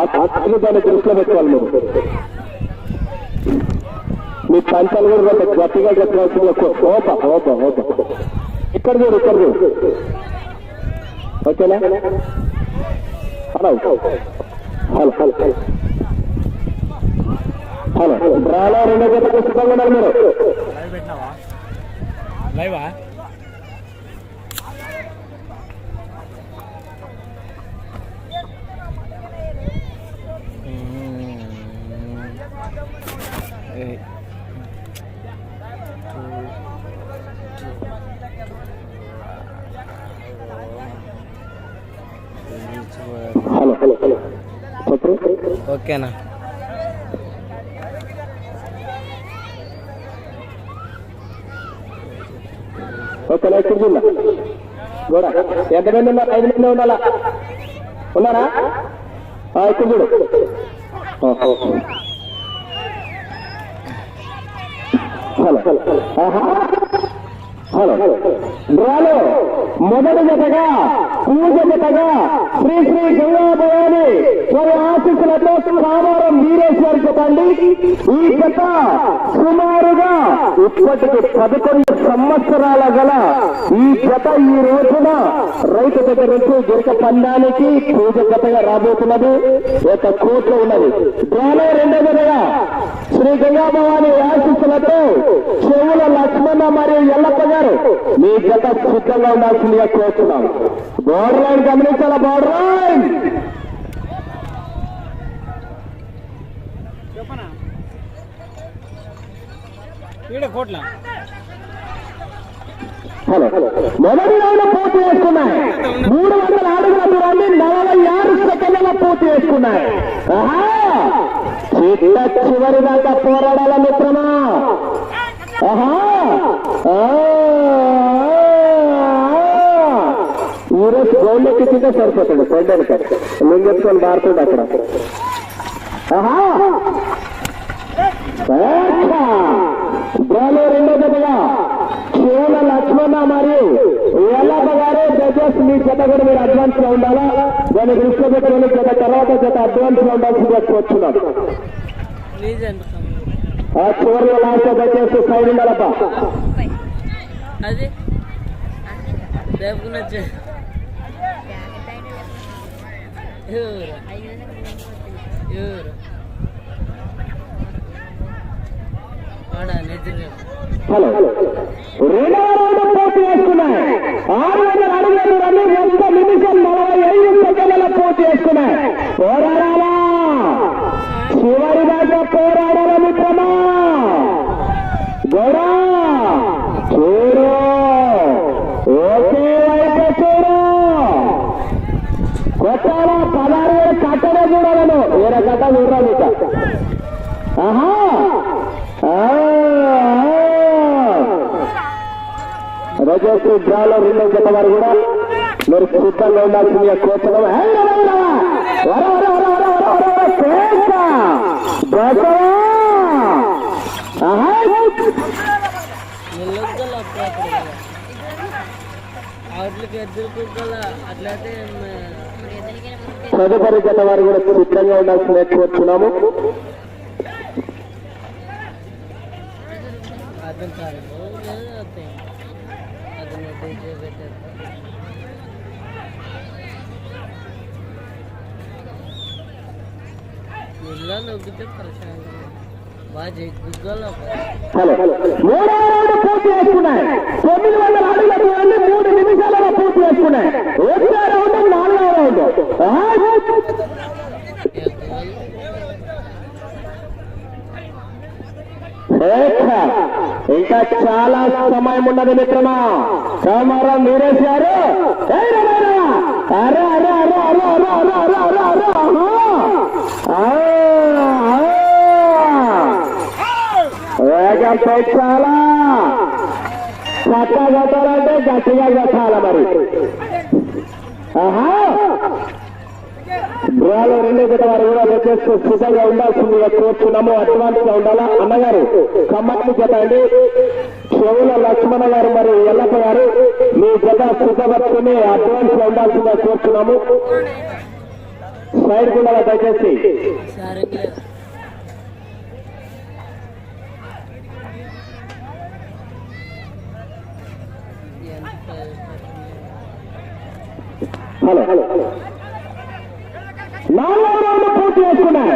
అసలు దాన్ని దృష్టిలో పెట్టుకోవాలి మీరు. మీ పంచాలు కూడా కొంత గట్టిగా చెప్పాల్సింది ఓప ఓప ఓప ఇక్కడ చూడు ఇక్కడ చూడు. ఓకేనా? హలో. హలో. హలో. హలో. డ్రాలో రెండో గంట పుస్తకంగా ఉన్నారు మీరు. లైవా? పెట్టినావా లైవా హలో హలో హలో. చెప్పరు ఓకేనా? ఓకేనా ఇక్కడ గోడ. ఎంతమంది ఉన్నారు? ఐదు మంది ఉండాలా? ఉన్నారా? ఇక్కడ చూడు ఆ, ఆ, ఆ. హలో డ్రాలో మొదటి జతగా పూజ జతగా శ్రీ శ్రీ గంగాభవాని మరి ఆశీస్సులతో కామారం మీరే చెప్పండి. ఈ గత సుమారుగా ఇప్పటికి పదకొండు సంవత్సరాల గల ఈ జత ఈ రోజున రైతు దగ్గర నుంచి గిరిక పందానికి పూజ జతగా రాబోతున్నది. ఒక కోట్లు ఉన్నది. డ్రాలో రెండవదిగా శ్రీ గంగాభవాని ఆశీస్సులతో చెవుల లక్ష్మణ మరియు ఎల్లప్ప గారు మీ జత సిద్ధంగా ఉండాల్సిందిగా కోరుతున్నాం. బోర్డర్ లైన్ గమనించాలా? బోర్డర్ లైన్ హలో మొదటి రౌండ్ పూర్తి చేసుకున్నాయి. మూడు వందల అడుగుల దూరాన్ని నలభై ఆరు సెకండ్ల పూర్తి చేసుకున్నాయి. చిట్ట చివరి దాకా పోరాడాల మిత్రమా? ఈరోజు గౌండ్ ఎక్కింటే సరిపోతుంది. కొండలకి లింగెత్తుకొని బారుతుంది అక్కడ. ఆహా! డ్రాలో రెండో జతగా శివుల లక్ష్మణ మరియు ఎల్లప్ప గారు జడ్జెస్ మీ జత కూడా మీరు అడ్వాన్స్లో ఉండాలా? దాన్ని దృష్టిలో పెట్టుకుని జత తర్వాత జత అడ్వాన్స్లో ఉండాల్సిందిగా కోరుచున్నాం ఆ చివరిలో లాస్ట్ దయచేసి సైడ్ ఉండాలప్ప అది? ఎవరు? ఎవరు? హలో. రెండవ రౌండ్ పూర్తి చేసుకున్నాయి ఆరు వందల అడుగుల ఒక్క నిమిషం నలభై ఐదు సెకండ్ల పూర్తి చేసుకున్నాయి పోరాడాలా? చివరి దాకా పోరాడాల మిత్రమా? గౌడా చూడు. ఒకే వైపు చూడు. కొట్టాల? పదహారు వేలు చూడాలను వేరే కట్ట చూడాలి ఆహా. రోజు డ్రాలో రిలీజ్ అయిన వారు కూడా మీరు సిద్ధంగా ఉండాల్సిందిగా కోర్చడం తదుపరి గత వారు కూడా సిద్ధంగా ఉండాల్సిందే కోరుతున్నాము మూడో రౌండ్ పూర్తి చేసుకున్నాయి. తొమ్మిది వందల అడుగుల దూరాన్ని మూడు నిమిషాలలో పూర్తి చేసుకున్నాయి. ఒకటో రౌండ్ నాలుగో రౌండ్. రేఖ ఇంకా చాలా సమయం ఉన్నది మిత్రమా సోమవారం వీరేష్ గారు అరే అరే అరే అరే అరే అరే అరే అరే అరే వేగం పెంచాలా గట్టిగా కట్టాల మరి ఆహా గృహాలు రెండో జత వారు కూడా వచ్చేస్తూ సిద్ధంగా ఉండాల్సిందిగా కోరుచున్నాము అడ్వాన్స్గా ఉండాలా? అన్నగారు ఖమ్మాన్ని జత అండి. చెవుల లక్ష్మణ గారు మరి ఎల్లప్ప గారు. మీ జత సిద్ధపరుచుకుని అడ్వాన్స్గా ఉండాల్సిందిగా కోరుచున్నాము సైడ్ కూడా దయచేసి. హలో ఎంత హలో. నాలుగు రౌండ్ పూర్తి చేసుకున్నాయి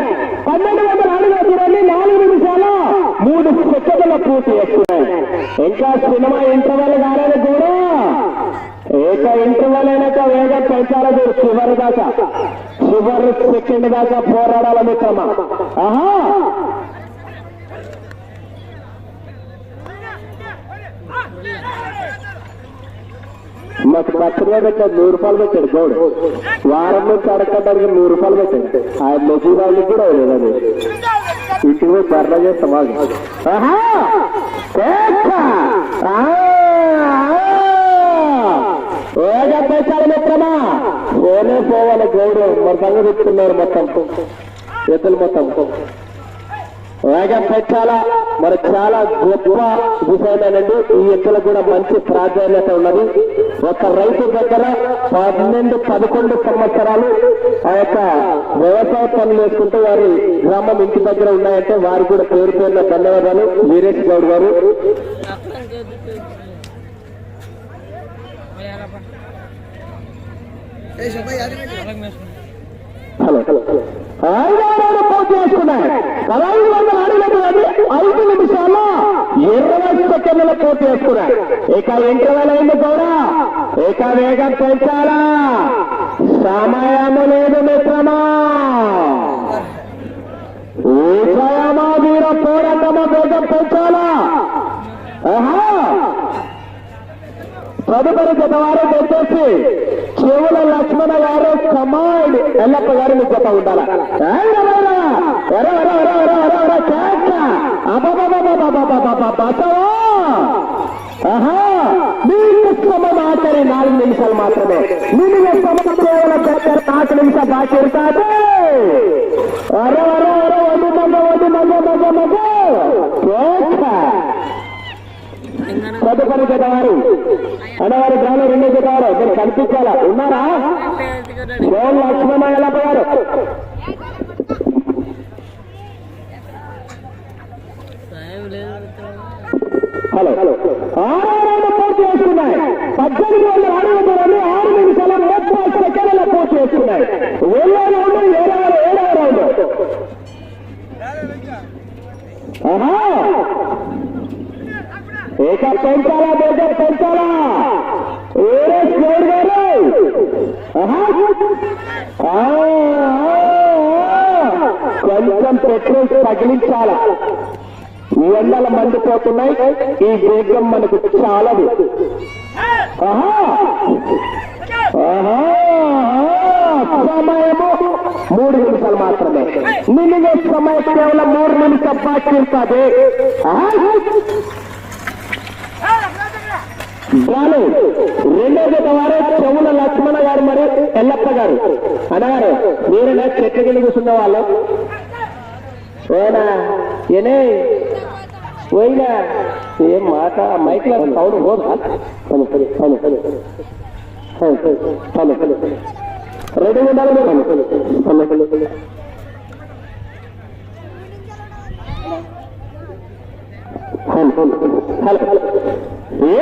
పన్నెండు వందల అడుగుల దూరాన్ని నాలుగు నిమిషాలు మూడు సెకండ్ల పూర్తి చేసుకున్నాయి ఇంకా సినిమా ఇంటర్వెల్ కాలేదు కూడా ఏక ఇంటర్వెల్ అయినాక వేగం పెంచాలి చూడు చివరి దాకా చివరి సెకండ్ దాకా పోరాడాల మిత్రమా ఆహా మాకు బర్త్డే పెట్టాడు నూరు రూపాయలు పెట్టాడు గౌడు. వారం నుంచి అడగడానికి నూరు రూపాయలు పెట్టాడు. ఆయన మెజీ వాళ్ళకి కూడా లేదని ఇంటికి పోయి బర్ర చేస్తాం వాళ్ళు ఆహా! మిత్రమా? పోనే పోవాలి గౌడు. మరి సంగతి చెప్తున్నారు మొత్తం. ఎత్తులు మొత్తం. వేగం పెట్టాలా మరి చాలా గొప్ప విషయమేనండి. ఈ ఎత్తులకు కూడా మంచి ప్రాధాన్యత ఉన్నది. ఒక రైతు దగ్గర పన్నెండు పదకొండు సంవత్సరాలు ఆ యొక్క వ్యవసాయ పనులు వేసుకుంటూ వారి గ్రామం ఇంటి దగ్గర ఉన్నాయంటే వారికి కూడా పేరు పేరున ధన్యవాదాలు. వీరేష్ గౌడ్ గారు. హలో. వందలు పూర్తి చేసుకున్నాయి పదహైదు వందల అడుగులకు ఐదు నిమిషాల్లో ఇరవై సెకండ్ల పూర్తి చేసుకున్నాయి ఇక ఇంటర్వెల్ అయింది కూడా ఇక వేగం పెంచాలా? సమయము లేదు మిత్రమా. విజయమా వీర పోరాటమా వేగం పెంచాలా? తదుపరి జత వారు వచ్చేసి చెవుల లక్ష్మణ గారు కమాండ్ ఎల్లప్ప గారు మీకు చెప్తా ఉండాలా మీకు శ్రమ ఆచరి నాలుగు నిమిషాలు మాత్రమే నిలువ శ్రమ కేవలం నాలుగు నిమిషాలు బాకీ ఇరుతాడు అరే అరే అరే ఒడి మగ ఒడి మగ మగ మగ తదుపరి గత వారు అన్నవారి గ్రామం రెండో చెప్పారు మీరు కనిపించాలా? ఉన్నారా? గోల్ లక్ష్మణ ఎలా పోయారు? హలో. హలో ఆరు పోటీ చేస్తున్నాయి. పద్దెనిమిది వందల అరవై ఆరు నిమిషాల ముప్పై సెకండ్ల పోటీ చేస్తున్నాయి. ఏడవ రౌండ్ ఏడవ ఏడవ రౌండ్. ఏక పెంచాలా బేటర్ పెంచాలా. ఏరే స్కోర్ గారు. కొంచెం పెట్రోల్ తగిలించాలా. ఎండల మండిపోతున్నాయి ఈ వేగం మనకు చాలదు. సమయము మూడు నిమిషాలు మాత్రమే. నిన్నగే సమయం కేవలం మూడు నిమిషం బాకీ ఉంటుంది వాళ్ళు రెండో గత వారు చెవుల లక్ష్మణ గారు మరియు ఎల్లప్ప గారు. అన్నగారు మీరేనా చెట్ల కింద కూర్చున్న వాళ్ళు. ఓనా? ఏనే? పోయినా? ఏం మాట? మైక్ల సౌండ్ పోదా? రెడీ ఉండాలి హలో. హలో. ఏ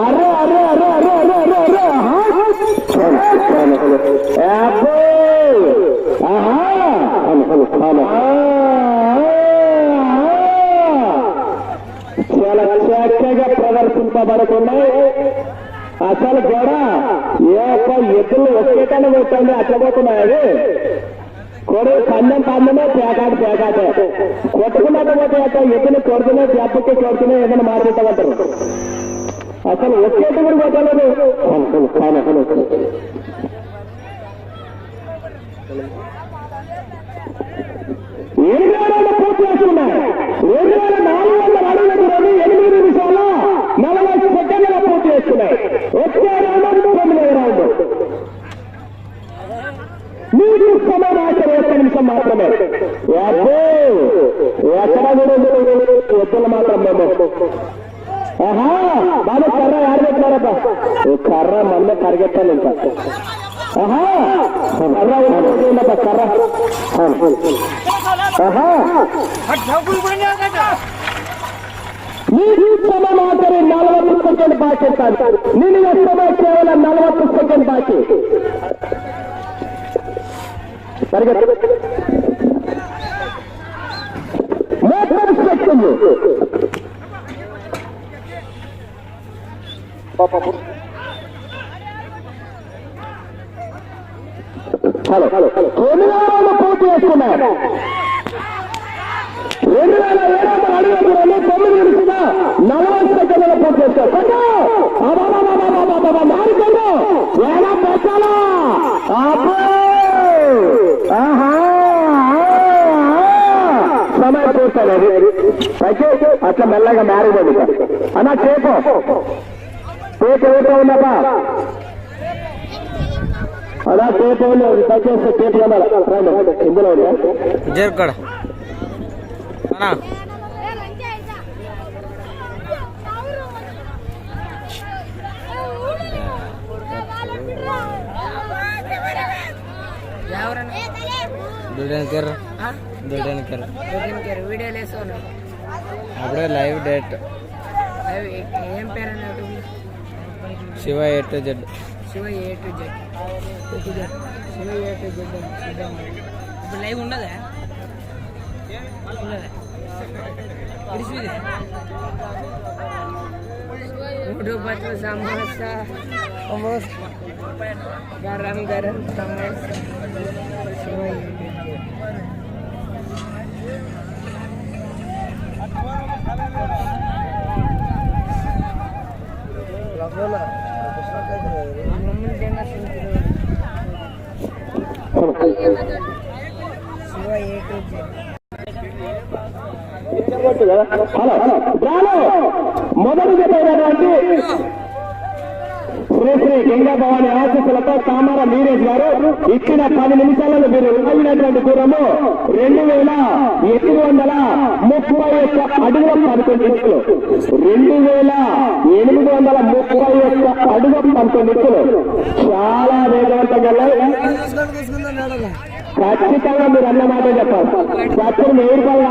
అరే అరే అరే అరే అరే అరే అరే చాలా చక్కగా ప్రదర్శింపబడుతున్నాయి అసలు కూడా ఏ ఒక్క ఎద్దులు ఒకేటాన్ని కొట్టండి అట్లా పోతున్నాయి కొడు పందెం పందమే పేకాట పేకాటే. కొట్టుకున్నకపోతే అట్ట ఎత్తున కొడుతున్నా చెప్పకి కొడుతున్నా ఏదైనా మాట్లాడతారు అసలు వచ్చేటి కూడా కొట్టలేదు అసలు మాత్రమే అబ్బో! ఎక్కడ కూడా ఎద్దులు మాత్రం మేము ఆహా బాబు కర్ర యారు పెట్టారబ్బా ఈ కర్ర మంద కరిగెట్టాలి ఇంకా ఆహా కర్ర ఉందబ్బా కర్ర ఆహా ನೀನು ಸಮ ಮಾತ್ರ ನಲವತ್ತು ಸೆಕೆಂಡ್ ಬಾಕಿ ಇರ್ತಾರೆ ನಿನಗೆ ಸಮಯ ಕೇವಲ ನಲವತ್ತು ಸೆಕೆಂಡ್ ಬಾಕಿ ಮೂವತ್ತು హలో తొమ్మిది వేల పూర్తి చేసుకున్నారు రెండు వేల ఏడు వందల అడుగులు తొమ్మిది నిమిషంగా నలభై సెకండ్ల పూర్తి చేస్తారు పట్టు! అబ్బబ్బబ్బబ్బబ్బబ్బబ్బ! నాలుగొండు! ఎలా పెట్టాలా? అబ్బో! ఆహా! సమయం పూర్తయినది అయితే అట్లా మెల్లగా మ్యారేజ్ అన్న చేపు. చేపు ఏమిటో ఉన్నప్పా అలా టేపు దయచేసి టేపు రండి. ఇందులో ఉందా జరుకడ అన్నా. దుడ్డనికర్ దుడ్డనికర్ వీడియోలు వేసుకోను అప్పుడే లైవ్ డేట్ అవి ఏం పేరు అన్నట్టు Shiva eight Z Shiva A to Z Shiva A to Z చూద్దాం ఇప్పుడు లైవ్ ఉండదా ఉండదా ఇడిసిది మూడు పట్ల సమోసా సమోసా గరం గరం సమోసా శివ హలో బ్రాలో మొదటి చెప్పేటటువంటి శ్రీ శ్రీ గంగా భవాని ఆశీస్సులతో తామర నీరేష్ గారు ఇచ్చిన పది నిమిషాలలో మీరు లాగినటువంటి దూరము రెండు వేల ఎనిమిది వందల ముప్పై ఒక్క అడుగుల పంతొమ్మిది ఇంచులు రెండు వేల ఎనిమిది వందల ముప్పై ఒక్క అడుగు పంతొమ్మిది ఇంచులు చాలా వేగవంతంగా ఖచ్చితంగా మీరు అన్నమాట చెప్పాలి. ఖచ్చితంగా ఏ రూపాయలు